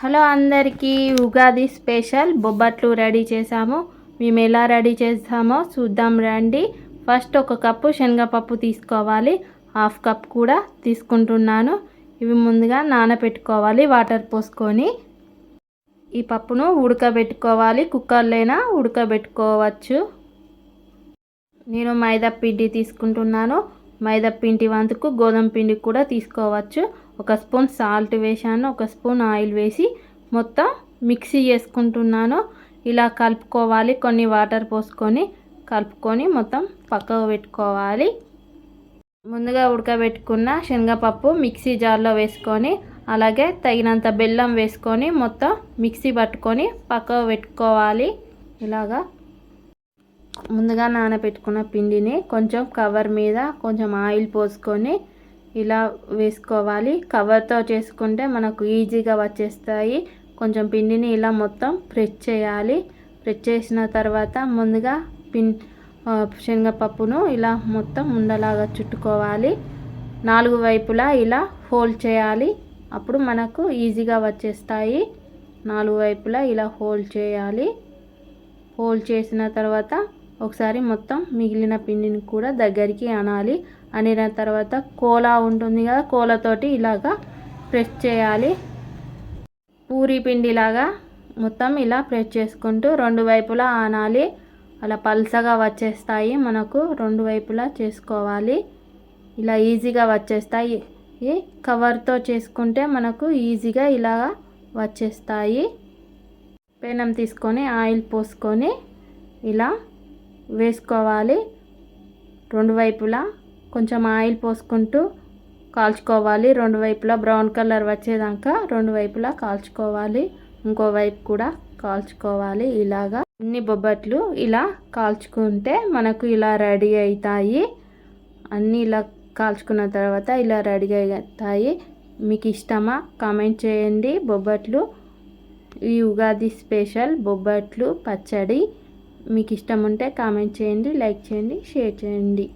Hello అందరికీ Ugadi special బొబ్బట్లు ready చేసాము మేము ఎలా రెడీ చేసామో చూద్దాం రండి. ఫస్ట్ ఒక కప్పు శనగపప్పు తీసుకోవాలి. హాఫ్ కప్ కూడా తీసుకుంటున్నాను. ఇవి ముందుగా నానబెట్టుకోవాలి వాటర్ పోసుకొని. ఈ పప్పును ఉడకబెట్టుకోవాలి. కుక్కర్లైనా ఉడకబెట్టుకోవచ్చు. నేను మైదా పిండి తీసుకుంటున్నాను. మైదా పిండి వంతుకు గోధుమ పిండి కూడా తీసుకోవచ్చు. ఒక స్పూన్ సాల్ట్ వేసాను ఒక స్పూన్ ఆయిల్ వేసి మొత్తం మిక్సీ చేసుకుంటున్నాను. ఇలా కలుపుకోవాలి కొన్ని వాటర్ పోసుకొని కలుపుకొని మొత్తం పక్కకు పెట్టుకోవాలి. ముందుగా ఉడకబెట్టుకున్న శనగపప్పు మిక్సీ జార్లో వేసుకొని అలాగే తగినంత బెల్లం వేసుకొని మొత్తం మిక్సీ పట్టుకొని పక్కకు పెట్టుకోవాలి. ఇలాగా ముందుగా నానబెట్టుకున్న పిండిని కొంచెం కవర్ మీద కొంచెం ఆయిల్ పోసుకొని ఇలా వేసుకోవాలి. కవర్తో చేసుకుంటే మనకు ఈజీగా వచ్చేస్తాయి. కొంచెం పిండిని ఇలా మొత్తం ప్రెస్ చేయాలి. ప్రెస్ చేసిన తర్వాత ముందుగా పిన్ శనగపప్పును ఇలా మొత్తం ఉండలాగా చుట్టుకోవాలి. నాలుగు వైపులా ఇలా హోల్డ్ చేయాలి. అప్పుడు మనకు ఈజీగా వచ్చేస్తాయి. నాలుగు వైపులా ఇలా హోల్డ్ చేయాలి. హోల్డ్ చేసిన తర్వాత ఒకసారి మొత్తం మిగిలిన పిండిని కూడా దగ్గరికి అనాలి. అనిన తర్వాత కోలా ఉంటుంది కదా కోలతోటి ఇలాగా ప్రెస్ చేయాలి. పూరి పిండిలాగా మొత్తం ఇలా ప్రెస్ చేసుకుంటూ రెండు వైపులా ఆనాలి అలా పల్సగా వచ్చేస్తాయి మనకు రెండు వైపులా చేసుకోవాలి. ఇలా ఈజీగా వచ్చేస్తాయి. కవర్తో చేసుకుంటే మనకు ఈజీగా ఇలాగా వచ్చేస్తాయి. పెనం తీసుకొని ఆయిల్ పోసుకొని ఇలా వేసుకోవాలి. రెండు వైపులా కొంచెం ఆయిల్ పోసుకుంటూ కాల్చుకోవాలి. రెండు వైపులా బ్రౌన్ కలర్ వచ్చేదాకా రెండు వైపులా కాల్చుకోవాలి. ఇంకోవైపు కూడా కాల్చుకోవాలి. ఇలాగా అన్ని బొబ్బట్లు ఇలా కాల్చుకుంటే మనకు ఇలా రెడీ అవుతాయి. అన్నీ ఇలా కాల్చుకున్న తర్వాత ఇలా రెడీ అవుతాయి. మీకు ఇష్టమా కామెంట్ చేయండి. బొబ్బట్లు ఈ ఉగాది స్పెషల్ బొబ్బట్లు పచ్చడి. మీకు ఇష్టం ఉంటే కామెంట్ చేయండి లైక్ చేయండి షేర్ చేయండి.